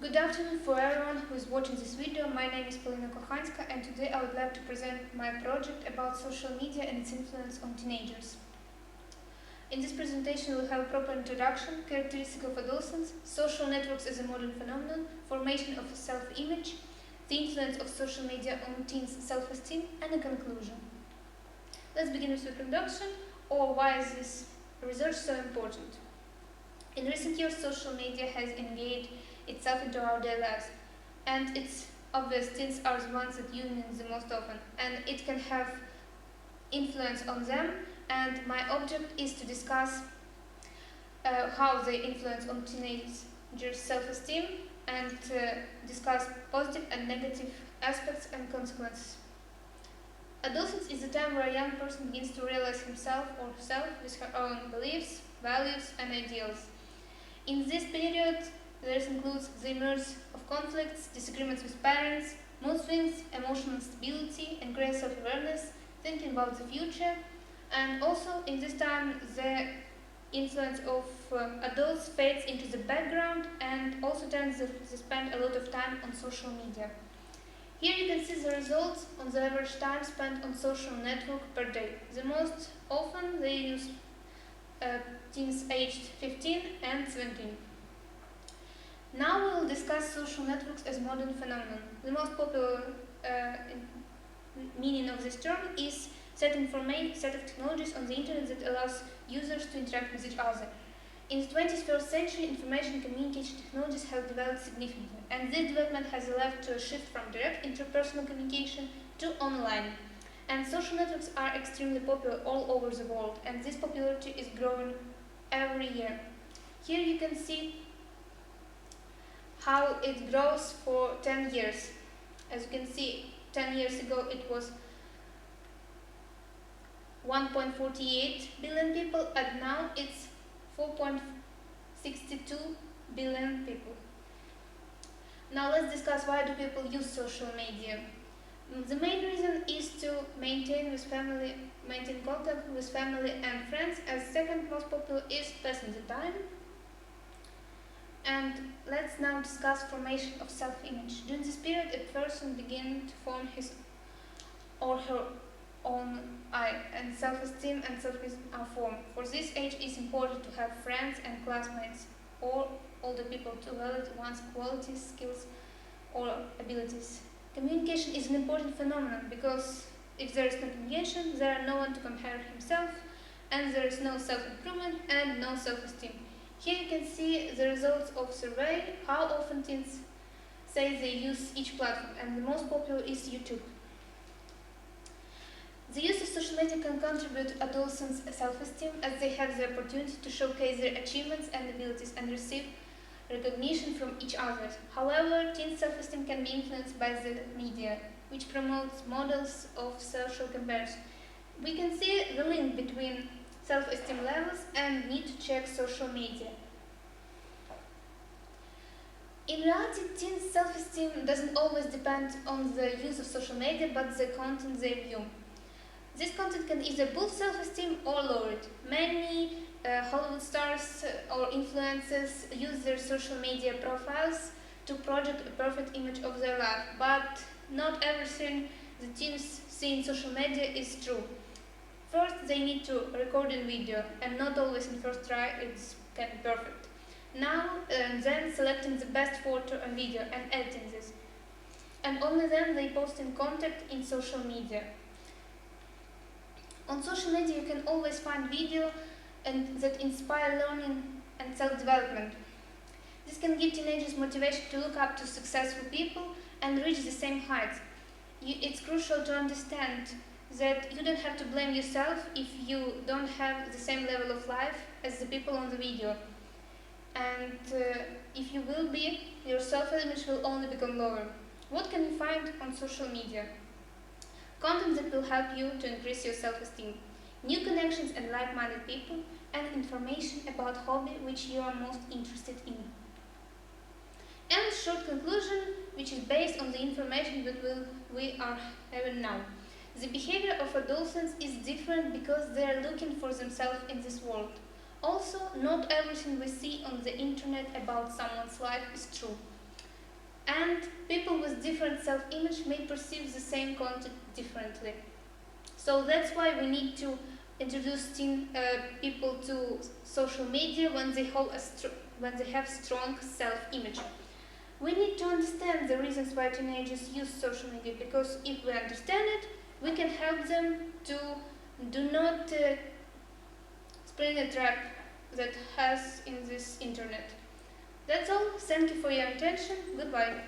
Good afternoon for everyone who is watching this video. My name is Polina Kochanska and today I would like to present my project about social media and its influence on teenagers. In this presentation we'll have a proper introduction, characteristics of adolescence, social networks as a modern phenomenon, formation of self-image, the influence of social media on teens' self-esteem, and a conclusion. Let's begin with the introduction, or why is this research so important. In recent years, social media has engaged itself into our daily lives. And it's obvious teens are the ones that it the most often. And it can have influence on them. And my object is to discuss uh, how they influence on teenagers' self-esteem and uh, discuss positive and negative aspects and consequences. Adolescence is the time where a young person begins to realize himself or herself with her own beliefs, values, and ideals. In this period, this includes the emergence of conflicts, disagreements with parents, mood swings, emotional instability, and great self-awareness, thinking about the future, and also in this time the influence of uh, adults fades into the background and also tends to spend a lot of time on social media. Here you can see the results on the average time spent on social network per day. The most often they use uh, teens aged 15 and 17. Now we will discuss social networks as modern phenomenon. The most popular uh, meaning of this term is set, set of technologies on the internet that allows users to interact with each other. In the 21st century, information communication technologies have developed significantly, and this development has led to a shift from direct interpersonal communication to online. And social networks are extremely popular all over the world, and this popularity is growing every year. Here you can see how it grows for 10 years. As you can see, 10 years ago it was 1.48 billion people and now it's 4.62 billion people. Now let's discuss why do people use social media. Mm, the main reason is to maintain with family, maintain contact with family and friends as second most popular is passing the time and let's now discuss formation of self-image. During this period, a person begins to form his or her own I, and self-esteem and self-esteem are formed. For this age, it's important to have friends and classmates or older people to validate one's qualities, skills, or abilities. Communication is an important phenomenon because if there is no communication, there are no one to compare himself, and there is no self-improvement and no self-esteem. Here you can see the results of survey, how often teens say they use each platform, and the most popular is YouTube. The use of social media can contribute to adolescents' self-esteem as they have the opportunity to showcase their achievements and abilities and receive recognition from each other. However, teen self-esteem can be influenced by the media, which promotes models of social comparison. We can see the link between self-esteem levels and need to check social media. In reality, teens' self-esteem doesn't always depend on the use of social media, but the content they view. This content can either boost self-esteem or lower it. Many uh, Hollywood stars or influencers use their social media profiles to project a perfect image of their life, but not everything the teens see in social media is true. First, they need to record in video, and not always in first try it's can be perfect. Now and then selecting the best photo and video and editing this. And only then they post in content in social media. On social media you can always find video and that inspire learning and self-development. This can give teenagers motivation to look up to successful people and reach the same heights. It's crucial to understand that you don't have to blame yourself if you don't have the same level of life as the people on the video. And uh, if you will be, your self-image will only become lower. What can you find on social media? Content that will help you to increase your self-esteem, new connections and like-minded people, and information about hobby which you are most interested in. And short conclusion, which is based on the information that we are having now. The behavior of adolescents is different because they are looking for themselves in this world. Also, not everything we see on the internet about someone's life is true. and people with different self-image may perceive the same content differently. So that's why we need to introduce teen uh, people to social media when they when they have strong self-image. We need to understand the reasons why teenagers use social media because if we understand it, we can help them to do not uh, spring a trap that has in this internet. That's all. Thank you for your attention. Goodbye.